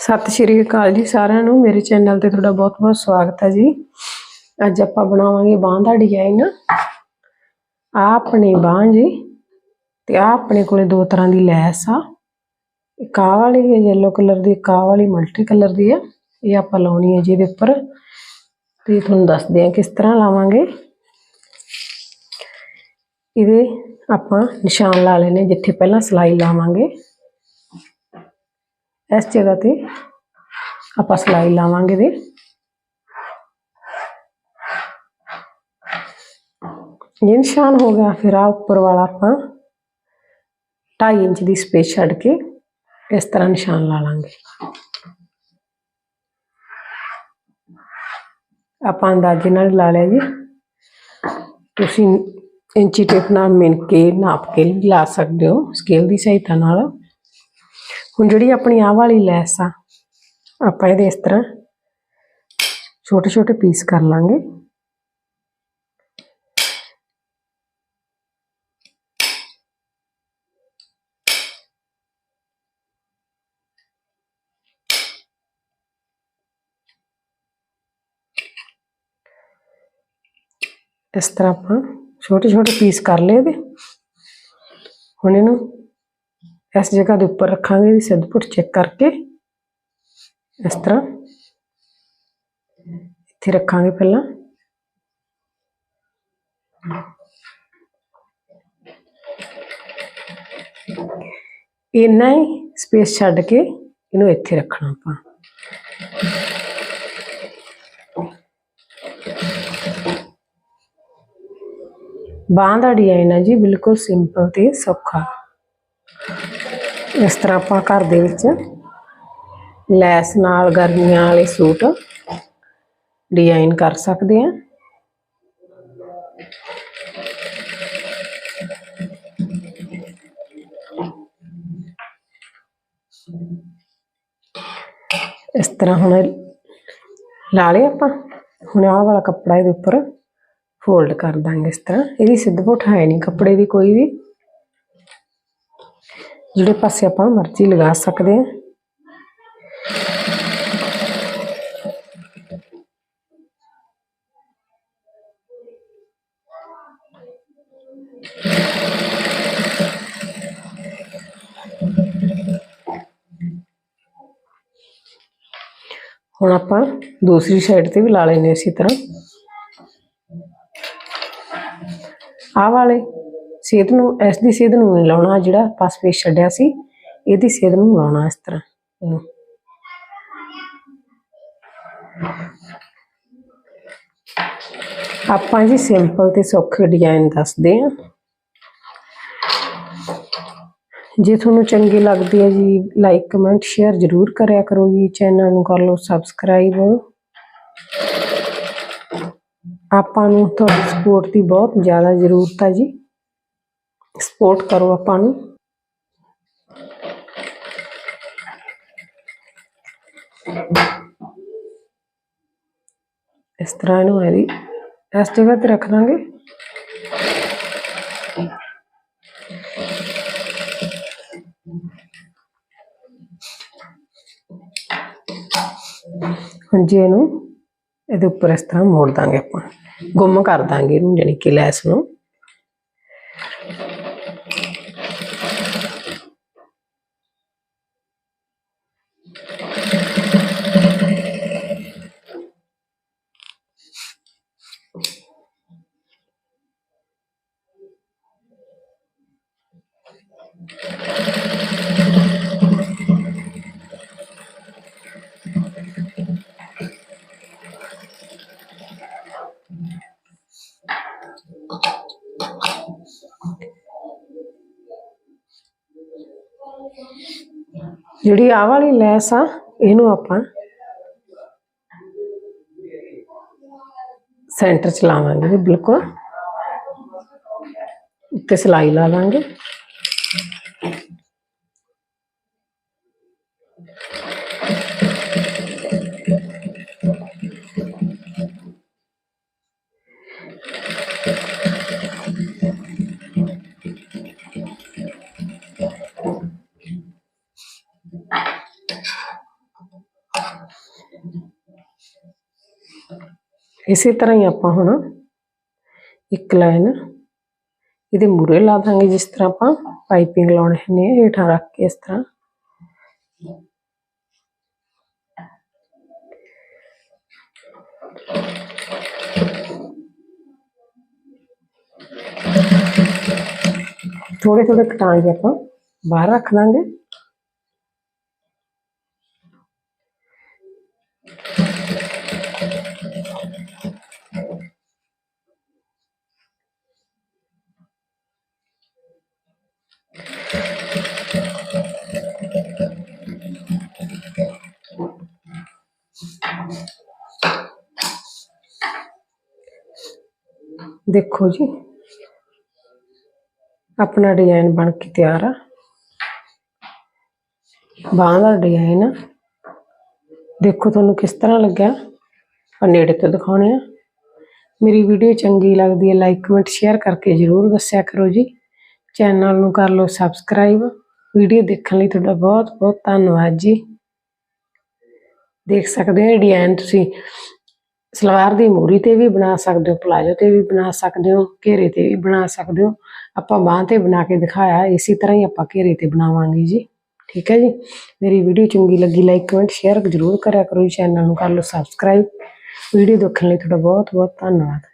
ਸਤਿ ਸ਼੍ਰੀ ਅਕਾਲ ਜੀ ਸਾਰਿਆਂ ਨੂੰ। ਮੇਰੇ ਚੈਨਲ ਤੇ ਤੁਹਾਡਾ ਬਹੁਤ-ਬਹੁਤ ਸਵਾਗਤ ਹੈ ਜੀ। ਅੱਜ ਆਪਾਂ ਬਣਾਵਾਂਗੇ ਬਾਂਹ ਦਾ ਡਿਜ਼ਾਈਨ ਆ ਆਪਣੀ ਬਾਂਹ ਜੀ ਤੇ ਆ ਆਪਣੇ ਕੋਲੇ ਦੋ ਤਰ੍ਹਾਂ ਦੀ ਲੈਸ ਆ। ਇੱਕ ਆਹ ਵਾਲੀ ਹੈ, yellow ਕਲਰ ਦੀ, ਇੱਕ ਆਹ ਵਾਲੀ ਮਲਟੀ ਕਲਰ ਦੀ ਆ। ਇਹ ਆਪਾਂ ਲਾਉਣੀ ਹੈ ਜੀ ਇਹਦੇ ਉੱਪਰ। ਤੇ ਤੁਹਾਨੂੰ ਦੱਸਦੇ ਆ ਕਿਸ ਤਰ੍ਹਾਂ ਲਾਵਾਂਗੇ। ਇਹਦੇ ਆਪਾਂ ਨਿਸ਼ਾਨ ਲਾ ਲੈਣੇ ਜਿੱਥੇ ਪਹਿਲਾਂ ਸਲਾਈ ਲਾਵਾਂਗੇ। ਇਸ ਜਗ੍ਹਾ ਤੇ ਆਪਾਂ ਸਲਾਈ ਲਾਵਾਂਗੇ ਦੇ ਇਹ ਨਿਸ਼ਾਨ ਹੋ ਗਿਆ ਫਿਰ ਆ ਉੱਪਰ ਵਾਲਾ ਆਪਾਂ 2.5 ਇੰਚ ਦੀ ਸਪੇਸ ਛੱਡ ਕੇ ਇਸ ਤਰ੍ਹਾਂ ਨਿਸ਼ਾਨ ਲਾ ਲਾਂਗੇ ਆਪਾਂ ਅੰਦਾਜ਼ੇ ਨਾਲ ਲਾ ਲਿਆ ਜੀ ਤੁਸੀਂ ਇੰਚੀ ਟੇਪ ਨਾਲ ਮਿਣ ਕੇ ਨਾਪ ਕੇ ਵੀ ਲਾ ਸਕਦੇ ਹੋ ਸਕੇਲ ਦੀ ਸਹਾਇਤਾ ਨਾਲ ਹੁਣ ਜਿਹੜੀ ਆਪਣੀ ਆਹ ਵਾਲੀ ਲੈਸ ਆ, ਆਪਾਂ ਇਹਦੇ ਇਸ ਤਰ੍ਹਾਂ ਛੋਟੇ ਛੋਟੇ ਪੀਸ ਕਰ ਲਾਂਗੇ। ਇਸ ਤਰ੍ਹਾਂ ਆਪਾਂ ਛੋਟੇ ਛੋਟੇ ਪੀਸ ਕਰ ਲਏ ਇਹਦੇ। ਹੁਣ ਇਹਨੂੰ ਇਸ ਜਗ੍ਹਾ ਦੇ ਉੱਪਰ ਰੱਖਾਂਗੇ ਇਹਦੀ ਸਿੱਧਪੁੱਟ ਚੈੱਕ ਕਰਕੇ। ਇਸ ਤਰ੍ਹਾਂ। ਇੱਥੇ ਰੱਖਾਂਗੇ ਪਹਿਲਾਂ। ਇੰਨਾ ਹੀ ਸਪੇਸ ਛੱਡ ਕੇ ਇਹਨੂੰ ਇੱਥੇ ਰੱਖਣਾ ਆਪਾਂ। ਬਾਂਹ ਦਾ ਡਿਜ਼ਾਈਨ ਹੈ ਜੀ, ਬਿਲਕੁਲ ਸਿੰਪਲ ਤੇ ਸੌਖਾ। ਇਸ ਤਰ੍ਹਾਂ ਆਪਾਂ ਘਰ ਦੇ ਵਿੱਚ ਲੈਸ ਨਾਲ ਗਰਮੀਆਂ ਵਾਲੇ ਸੂਟ ਡਿਜ਼ਾਈਨ ਕਰ ਸਕਦੇ ਹਾਂ। ਇਸ ਤਰ੍ਹਾਂ ਹੁਣ ਲਾ ਲਿਆ ਆਪਾਂ। ਹੁਣ ਆਹ ਵਾਲਾ ਕੱਪੜਾ ਇਹਦੇ ਉੱਪਰ ਫੋਲਡ ਕਰ ਦਾਂਗੇ ਇਸ ਤਰ੍ਹਾਂ। ਇਹਦੀ ਸਿੱਧ ਪੁੱਠ ਹੈ ਨਹੀਂ, ਕੱਪੜੇ ਦੀ ਕੋਈ ਵੀ ਜਿਹੜੇ ਪਾਸੇ ਆਪਾਂ ਮਰਜ਼ੀ ਲਗਾ ਸਕਦੇ ਹਾਂ। ਹੁਣ ਆਪਾਂ ਦੂਸਰੀ ਸਾਈਡ ਤੇ ਵੀ ਲਾ ਲੈਨੇ ਇਸੇ ਤਰ੍ਹਾਂ। ਆ ਵਾਲੇ। ਸੇਧ ਨੂੰ, ਇਸ ਦੀ ਸੇਧ ਨੂੰ ਨਹੀਂ ਲਾਉਣਾ, ਜਿਹੜਾ ਆਪਾਂ ਸਪੇਸ ਛੱਡਿਆ ਸੀ, ਇਹਦੀ ਸੇਧ ਨੂੰ ਲਾਉਣਾ ਇਸ ਤਰ੍ਹਾਂ। ਇਹਨੂੰ। ਆਪਾਂ ਜੀ ਸਿੰਪਲ ਤੇ ਸੌਖੇ ਡਿਜ਼ਾਈਨ ਦੱਸਦੇ ਆ ਜੇ ਤੁਹਾਨੂੰ ਚੰਗੇ ਲੱਗਦੇ ਆ ਜੀ ਲਾਈਕ ਕਮੈਂਟ ਸ਼ੇਅਰ ਜ਼ਰੂਰ ਕਰਿਆ ਕਰੋ ਜੀ ਚੈਨਲ ਨੂੰ ਕਰ ਲਓ ਸਬਸਕ੍ਰਾਈਬ ਆਪਾਂ ਨੂੰ ਤੁਹਾਡੀ ਸਪੋਰਟ ਦੀ ਬਹੁਤ ਜ਼ਿਆਦਾ ਜ਼ਰੂਰਤ ਆ ਜੀ। ਸਪੋਰਟ ਕਰੋ ਆਪਾਂ ਨੂੰ। ਇਸ ਤਰ੍ਹਾਂ ਇਹਨੂੰ ਇਹਦੀ ਇਸ ਜਗ੍ਹਾ ਤੇ ਰੱਖ ਦਾਂਗੇ। ਹਾਂਜੀ ਇਹਨੂੰ ਇਹਦੇ ਉੱਪਰ ਇਸ ਤਰ੍ਹਾਂ ਮੋੜ ਦਾਂਗੇ ਆਪਾਂ। ਗੁੰਮ ਕਰ ਦਾਂਗੇ ਇਹਨੂੰ ਜਾਨੀ ਕਿ ਲੈਸ ਨੂੰ। ਜਿਹੜੀ ਆ ਵਾਲੀ ਲੈਸ ਆ, ਇਹਨੂੰ ਆਪਾਂ ਸੈਂਟਰ ਚ ਲਾਵਾਂਗੇ ਜੀ ਬਿਲਕੁਲ। ਉੱਤੇ ਸਿਲਾਈ ਲਾ ਲਾਂਗੇ। ਇਸੇ ਤਰ੍ਹਾਂ ਹੀ ਆਪਾਂ ਹੁਣ ਇੱਕ ਲਾਈਨ ਇਹਦੇ ਮੂਰੇ ਲਾ ਦਾਂਗੇ, ਜਿਸ ਤਰ੍ਹਾਂ ਆਪਾਂ ਪਾਈਪਿੰਗ ਲਾਉਣੇ ਨੇ ਹੇਠਾਂ ਰੱਖ ਕੇ ਇਸ ਤਰ੍ਹਾਂ। ਥੋੜੇ ਥੋੜੇ ਕਟਾਂਗੇ ਆਪਾਂ, ਬਾਹਰ ਰੱਖ ਦਾਂਗੇ। ਦੇਖੋ ਜੀ, ਆਪਣਾ ਡਿਜ਼ਾਈਨ ਬਣ ਕੇ ਤਿਆਰ ਆ। ਬਾਂਹ ਦਾ ਡਿਜ਼ਾਈਨ ਆ। ਦੇਖੋ ਤੁਹਾਨੂੰ ਕਿਸ ਤਰ੍ਹਾਂ ਲੱਗਿਆ? ਆ ਨੇੜੇ ਤੋਂ ਦਿਖਾਉਣੇ ਆ। ਮੇਰੀ ਵੀਡੀਓ ਚੰਗੀ ਲੱਗਦੀ ਹੈ ਲਾਈਕ ਕਮੈਂਟ ਸ਼ੇਅਰ ਕਰਕੇ ਜਰੂਰ ਦੱਸਿਆ ਕਰੋ ਜੀ। ਚੈਨਲ ਨੂੰ ਕਰ ਲਓ ਸਬਸਕ੍ਰਾਈਬ ਵੀਡੀਓ ਦੇਖਣ ਲਈ ਤੁਹਾਡਾ ਬਹੁਤ ਬਹੁਤ ਧੰਨਵਾਦ ਜੀ। ਦੇਖ ਸਕਦੇ ਹੋ ਡਿਜ਼ਾਈਨ ਤੁਸੀਂ ਸਲਵਾਰ ਦੀ ਮੂਰੀ ਤੇ ਵੀ ਬਣਾ ਸਕਦੇ ਹੋ, ਪਲਾਜੋ ਤੇ ਵੀ ਬਣਾ ਸਕਦੇ ਹੋ, ਘੇਰੇ ਤੇ ਵੀ ਬਣਾ ਸਕਦੇ ਹੋ। ਆਪਾਂ ਬਾਂਹ ਤੇ ਬਣਾ ਕੇ ਦਿਖਾਇਆ, ਇਸੇ ਤਰ੍ਹਾਂ ਹੀ ਆਪਾਂ ਘੇਰੇ ਤੇ ਬਣਾਵਾਂਗੇ ਜੀ। ਠੀਕ ਹੈ ਜੀ? ਮੇਰੀ ਵੀਡੀਓ ਚੰਗੀ ਲੱਗੀ ਲਾਈਕ ਕਮੈਂਟ ਸ਼ੇਅਰ ਜ਼ਰੂਰ ਕਰਿਆ ਕਰੋ ਜੀ ਚੈਨਲ ਨੂੰ ਕਰ ਲਓ ਸਬਸਕ੍ਰਾਈਬ ਵੀਡੀਓ ਦੇਖਣ ਲਈ ਤੁਹਾਡਾ ਬਹੁਤ ਬਹੁਤ ਧੰਨਵਾਦ।